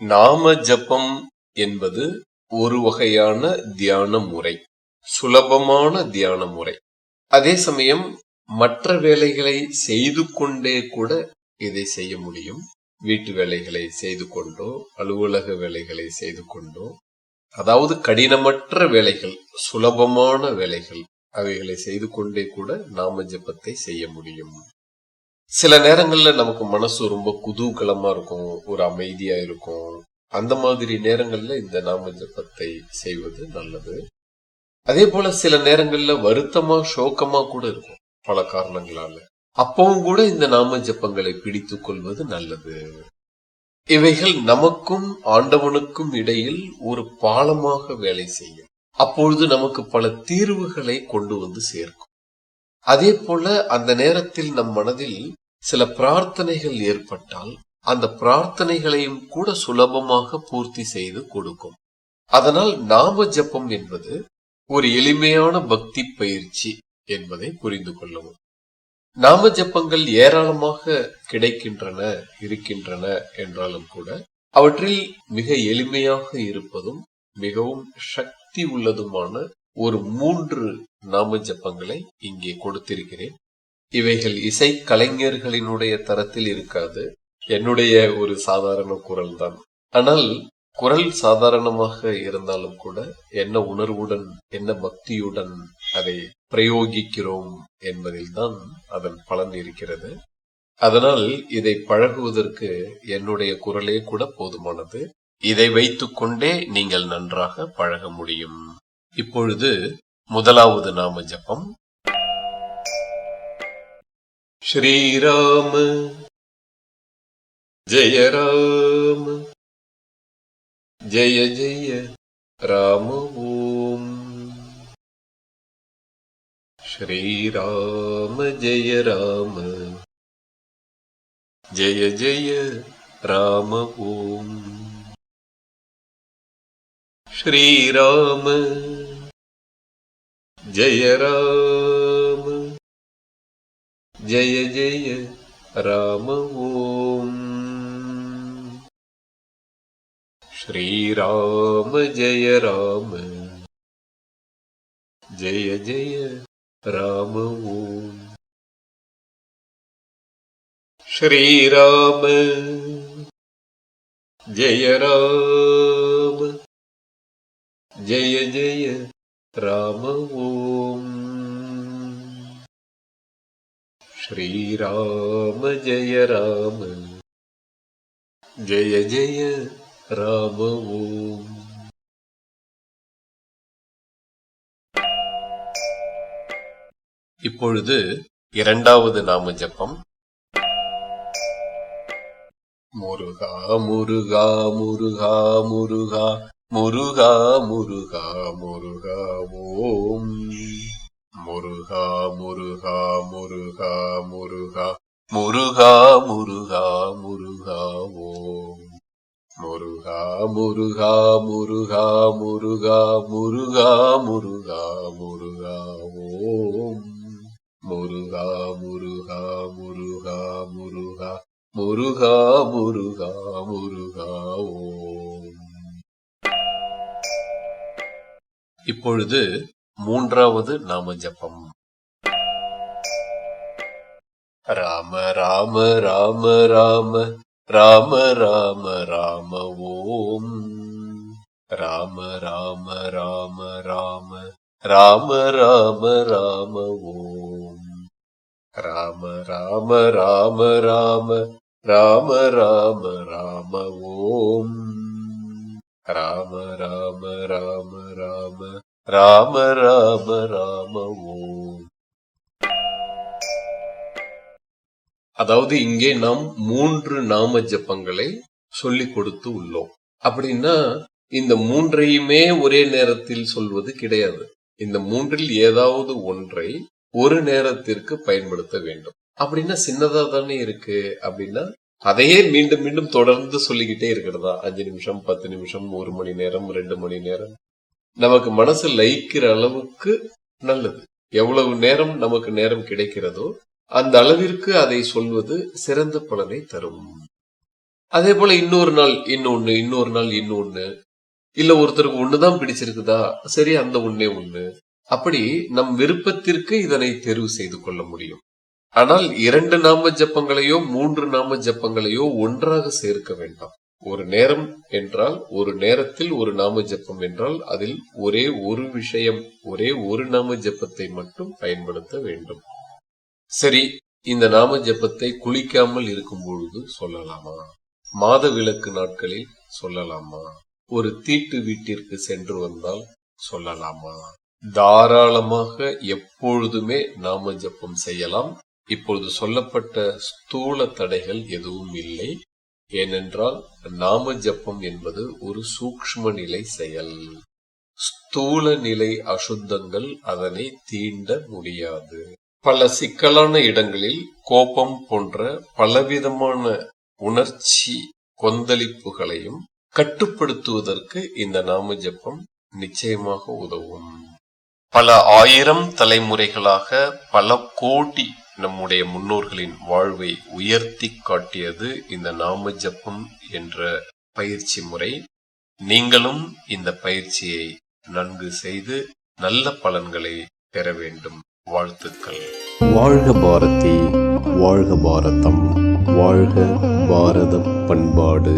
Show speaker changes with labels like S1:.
S1: நாம ஜபம் என்பது ஒரு வகையான தியான முறை சுலபமான தியான முறை. அதே சமயம் மற்ற வேலைகளை செய்து கொண்டே கூட இதை செய்ய முடியும். வீட்டு வேலைகளை செய்து கொண்டோ அலுவலக வேலைகளை செய்து கொண்டோ அதாவது கடினமற்ற வேலைகள் சுலபமான வேலைகள் அவைகளை செய்து கொண்டே கூட நாம ஜபத்தை செய்ய முடியும். சில நேரங்கள்ல நமக்கு மனசு ரொம்ப குதூகலமா இருக்கும் ஒரு அமைதியா இருக்கும். அந்த மாதிரி நேரங்கள்ல இந்த நாம ஜபத்தை செய்வது நல்லது. அதே போல சில நேரங்கள்ல வருத்தமா சோகமா கூட இருக்கும் பல காரணங்களால. அப்பவும் கூட இந்த நாம ஜபங்களை பிடித்துக் கொள்வது நல்லது. இவைகள் நமக்கும் ஆண்டவனுக்கும் இடையில் ஒரு பாலமாக வேலை செய்யும். அப்பொழுது நமக்கு பல தீர்வுகளை கொண்டு வந்து சேர்க்கும். அதே போல அந்த நேரத்தில் நம் மனதில் சில பிரார்த்தனைகள் ஏற்பட்டால் அந்த பிரார்த்தனைகளையும் கூட சுலபமாக பூர்த்தி செய்து கொடுக்கும். அதனால் நாம ஜப்பம் என்பது ஒரு எளிமையான பக்தி பயிற்சி என்பதை புரிந்து கொள்ளவும். நாம ஜப்பங்கள் ஏராளமாக கிடைக்கின்றன இருக்கின்றன என்றாலும் கூட அவற்றில் மிக எளிமையாக இருப்பதும் மிகவும் சக்தி உள்ளதுமான ஒரு மூன்று நாம ஜப்பங்களை இங்கே கொடுத்திருக்கிறேன். இவைகள் இசை கலைஞர்களினுடைய தரத்தில் இருக்காது. என்னுடைய ஒரு சாதாரண குரல் தான். ஆனால் குரல் சாதாரணமாக இருந்தாலும் கூட என்ன உணர்வுடன் என்ன பக்தியுடன் அதை பிரயோகிக்கிறோம் என்பதில் தான் அதன் பலன் இருக்கிறது. அதனால் இதை பழகுவதற்கு என்னுடைய குரலே கூட போதுமானது. இதை வைத்துக்கொண்டே நீங்கள் நன்றாக பழக முடியும். இப்பொழுது முதலாவது நாம ஜபம். ஸ்ரீராம ஜெய ராம ஜெய ஜெய ராம ஓம் ஸ்ரீராம ஜெய ராம ஜெய ஜெய ராம ஓம் ஸ்ரீராம ஜெய ராம जय जय राम ॐ श्रीराम जय राम। जय जय राम ॐ श्रीराम जय राम। जय जय राम ॐ श्रीराम जय राम जय जय ராம ஓம் இப்பொழுது இரண்டாவது நாம ஜபம் முருகா முருகா முருகா முருகா முருகா முருகா முருகா ஓம் முருகா முருகா முருகா முருகா முருகா முருகா முருகா ஓம் முருகா முருகா முருகா முருகா முருகா முருகா முருகா ஓம் முருகா முருகா முருகா முருகா முருகா முருகா முருகா ஓம் இப்பொழுது மூன்றாவது நாம ஜபம் ராம ராம ராம ராம ராம ராம ராம ஓம் ராம ராம ராம ராம ராம ராம ராம ஓம் ராம ராம ராம ராம ராம ராம ராம ஓம் ராம ராம ராம ராம ராம ராம ராம ஓம் அதாவது இங்கே நாம் மூன்று நாம ஜப்பங்களை சொல்லிக் கொடுத்து உள்ளோம். அப்படின்னா இந்த மூன்றையுமே ஒரே நேரத்தில் சொல்வது கிடையாது. இந்த மூன்றில் ஏதாவது ஒன்றை ஒரு நேரத்திற்கு பயன்படுத்த வேண்டும். அப்படின்னா சின்னதா தானே இருக்கு. அப்படின்னா அதையே மீண்டும் மீண்டும் தொடர்ந்து சொல்லிக்கிட்டே இருக்கிறதா? அஞ்சு நிமிஷம் பத்து நிமிஷம் ஒரு மணி நேரம் ரெண்டு மணி நேரம். நமக்கு மனசு லயிக்கிற அளவுக்கு நல்லது. எவ்வளவு நேரம் நமக்கு நேரம் கிடைக்கிறதோ அந்த அளவிற்கு அதை சொல்வது சிறந்த பலனை தரும். அதே போல இன்னொரு நாள் இன்னொன்னு இன்னொரு நாள் இன்னொன்னு இல்ல ஒருத்தருக்கு ஒண்ணுதான் பிடிச்சிருக்குதா சரி அந்த ஒண்ணே ஒண்ணு. அப்படி நம் விருப்பத்திற்கு இதனை தெரிவு செய்து கொள்ள முடியும். ஆனால் இரண்டு நாம ஜப்பங்களையோ மூன்று நாம ஜப்பங்களையோ ஒன்றாக சேர்க்க வேண்டாம். ஒரு நேரம் என்றால் ஒரு நேரத்தில் ஒரு நாம ஜப்பம் என்றால் அதில் ஒரே ஒரு விஷயம் ஒரே ஒரு நாம ஜப்பத்தை மட்டும் பயன்படுத்த வேண்டும். சரி இந்த நாம ஜப்பத்தை குளிக்காமல் இருக்கும் பொழுது சொல்லலாமா? மாத விளக்கு நாட்களில் சொல்லலாமா? ஒரு தீட்டு வீட்டிற்கு சென்று வந்தால் சொல்லலாமா? தாராளமாக எப்பொழுதுமே நாம ஜப்பம் செய்யலாம். இப்பொழுது சொல்லப்பட்ட ஸ்தூல தடைகள் எதுவும் இல்லை. ஏனென்றால் நாம ஜப்பம் என்பது ஒரு சூக்ஷ்ம நிலை செயல். ஸ்தூல நிலை அசுத்தங்கள் அதனை தீண்ட முடியாது. பல சிக்கலான இடங்களில் கோபம் போன்ற பலவிதமான உணர்ச்சி கொந்தளிப்புகளையும் கட்டுப்படுத்துவதற்கு இந்த நாம ஜப்பம் நிச்சயமாக உதவும். பல ஆயிரம் தலைமுறைகளாக பல கோடி நம்முடைய முன்னோர்களின் வாழ்வை உயர்த்தி காட்டியது இந்த நாம ஜப்பம் என்ற பயிற்சி முறை. நீங்களும் இந்த பயிற்சியை நன்கு செய்து நல்ல பலன்களை பெற வேண்டும். வாழ்த்துக்கள்.
S2: வாழ்க பாரதி வாழ்க பாரதம் வாழ்க பாரத பண்பாடு.